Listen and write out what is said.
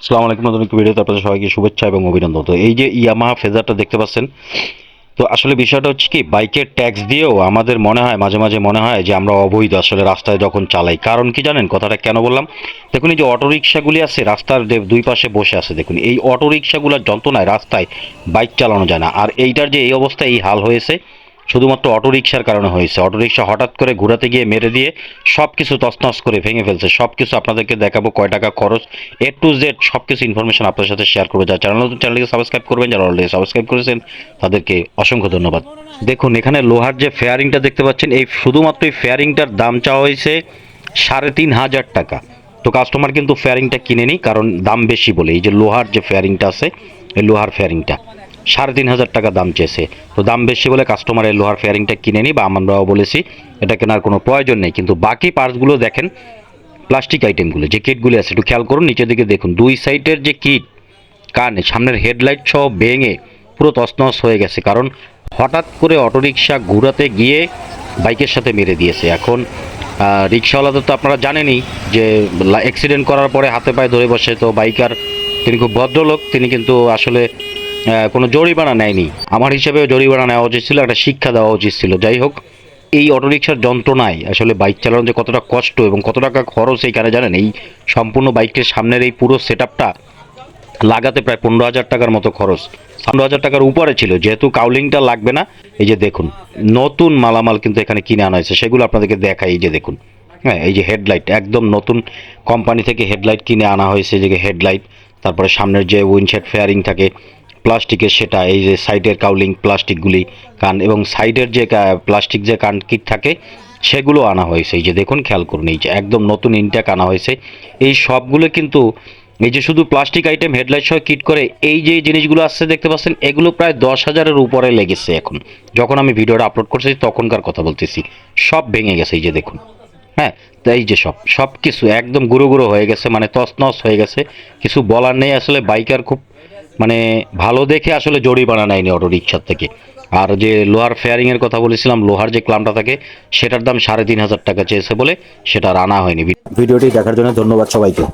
আসসালামু আলাইকুম নতুন ভিডিওতে আপনাদের সবাইকে শুভেচ্ছা এবং অভিনন্দন। তো এই যে ইয়ামাহা ফেজারটা দেখতে পাচ্ছেন, তো আসলে বিষয়টা হচ্ছে কি, বাইকের ট্যাক্স দিয়েও আমাদের মনে হয়, মাঝে মাঝে মনে হয় যে আমরা অবৈধ আসলে রাস্তায় যখন চালাই। কারণ কি জানেন, কথাটা কেন বললাম? দেখুন এই যে অটো রিক্সাগুলি আছে, রাস্তার দুই পাশে বসে আছে, দেখুন, এই অটো রিক্সাগুলোর যন্ত্রণায় রাস্তায় বাইক চালানো যায় না। আর এইটার যে এই অবস্থায় এই হাল হয়েছে শুধুমাত্র অটো রিক্সার কারণে হয়েছে। অটো রিক্সা হঠাৎ করে ঘোরাতে গিয়ে মেরে দিয়ে সব কিছু তছনছ করে ভেঙে ফেলছে। সব কিছু আপনাদেরকে দেখাবো কয় টাকা খরচ। এ টু জেড সব কিছু ইনফরমেশন আপনার সাথে শেয়ার করব। যারা চ্যানেল নতুন চ্যানেলকে সাবস্ক্রাইব করবেন, যারা অলরেডি সাবস্ক্রাইব করেছেন, তাদেরকে অসংখ্য ধন্যবাদ। দেখুন, এখানে লোহার যে ফেয়ারিংটা দেখতে পাচ্ছেন, এই শুধুমাত্র এই ফেয়ারিংটার দাম চাওয়া হয়েছে সাড়ে তিন হাজার টাকা। তো কাস্টমার কিন্তু ফেয়ারিংটা কিনে কিনেনি কারণ দাম বেশি বলে। এই যে লোহার যে ফেয়ারিংটা আছে, এই লোহার ফেয়ারিংটা সাড়ে তিন হাজার টাকা দাম চেয়েছে। তো দাম বেশি বলে কাস্টমারের লোহার ফেয়ারিংটা কিনে নি বা আমরাও বলেছি, এটা কেনার কোনো প্রয়োজন নেই। কিন্তু বাকি পার্টসগুলো দেখেন প্লাস্টিক আইটেমগুলো যে কিটগুলো আছে, একটু খেয়াল করুন, নিচের দিকে দেখুন, দুই সাইডের যে কিট কানে, সামনের হেডলাইট সহ ভেঙে পুরো তছনছ হয়ে গেছে। কারণ হঠাৎ করে অটোরিকশা ঘুরাতে গিয়ে বাইকের সাথে মেরে দিয়েছে। এখন রিক্সাওয়ালাদের তো আপনারা জানেনই যে অ্যাক্সিডেন্ট করার পরে হাতে পায়ে ধরে বসে তো বাইকার, তিনি খুব ভদ্রলোক, তিনি কিন্তু আসলে কোনো জরিমানা নেয়নি। আমার হিসেবে জরিমানা নেওয়া উচিত ছিল, একটা শিক্ষা দেওয়া উচিত ছিল। যাই হোক, এই অটোরিকশার যন্ত্রণায় আসলে বাইক চালানো যে কতটা কষ্ট এবং কত টাকা খরচ এইখানে জানেন, এই সম্পূর্ণ বাইকের সামনের এই পুরো সেট লাগাতে প্রায় পনেরো হাজার টাকার মতো খরচ। পনেরো হাজার টাকার উপরে ছিল, যেহেতু কাউলিংটা লাগবে না, এই যে দেখুন, নতুন মালামাল কিন্তু এখানে কিনে আনা হয়েছে, সেগুলো আপনাদেরকে দেখাই, এই যে দেখুন। হ্যাঁ এই যে হেডলাইট, একদম নতুন কোম্পানি থেকে হেডলাইট কিনে আনা হয়েছে যে হেডলাইট, তারপরে সামনের যে উইন্ডশেড ফেয়ারিং থাকে প্লাস্টিকের সেটা, এই যে সাইডের কাউলিং প্লাস্টিকগুলি কান এবং সাইডের যে প্লাস্টিক যে কান কিট থাকে, সেগুলো আনা হয়েছে। এই যে দেখুন, খেয়াল করুন, এই যে একদম নতুন ইনটেক আনা হয়েছে। এই সবগুলো কিন্তু, এই যে শুধু প্লাস্টিক আইটেম, হেডলাইট সহ কিট করে, এই যে জিনিসগুলো আসছে, দেখতে পাচ্ছেন, এগুলো প্রায় দশ হাজারের উপরে লেগেছে এখন। যখন আমি ভিডিওটা আপলোড করছি, তখনকার কথা বলতেছি। সব ভেঙে গেছে, এই যে দেখুন। হ্যাঁ এই যে সব সব কিছু একদম গুঁড়ো গুঁড়ো হয়ে গেছে মানে তছনছ হয়ে গেছে। কিছু বলার নেই, আসলে বাইকার খুব মানে ভালো দেখে আসলে জরিমানা নেয়নি অটো রিক্সার থেকে। আর যে লোহার ফেয়ারিং এর কথা বলেছিলাম, লোহার যে ক্লামটা থাকে, সেটার দাম সাড়ে তিন হাজার টাকা চেয়েছে বলে সেটা আর আনা হয়নি। ভিডিওটি দেখার জন্য ধন্যবাদ সবাইকে।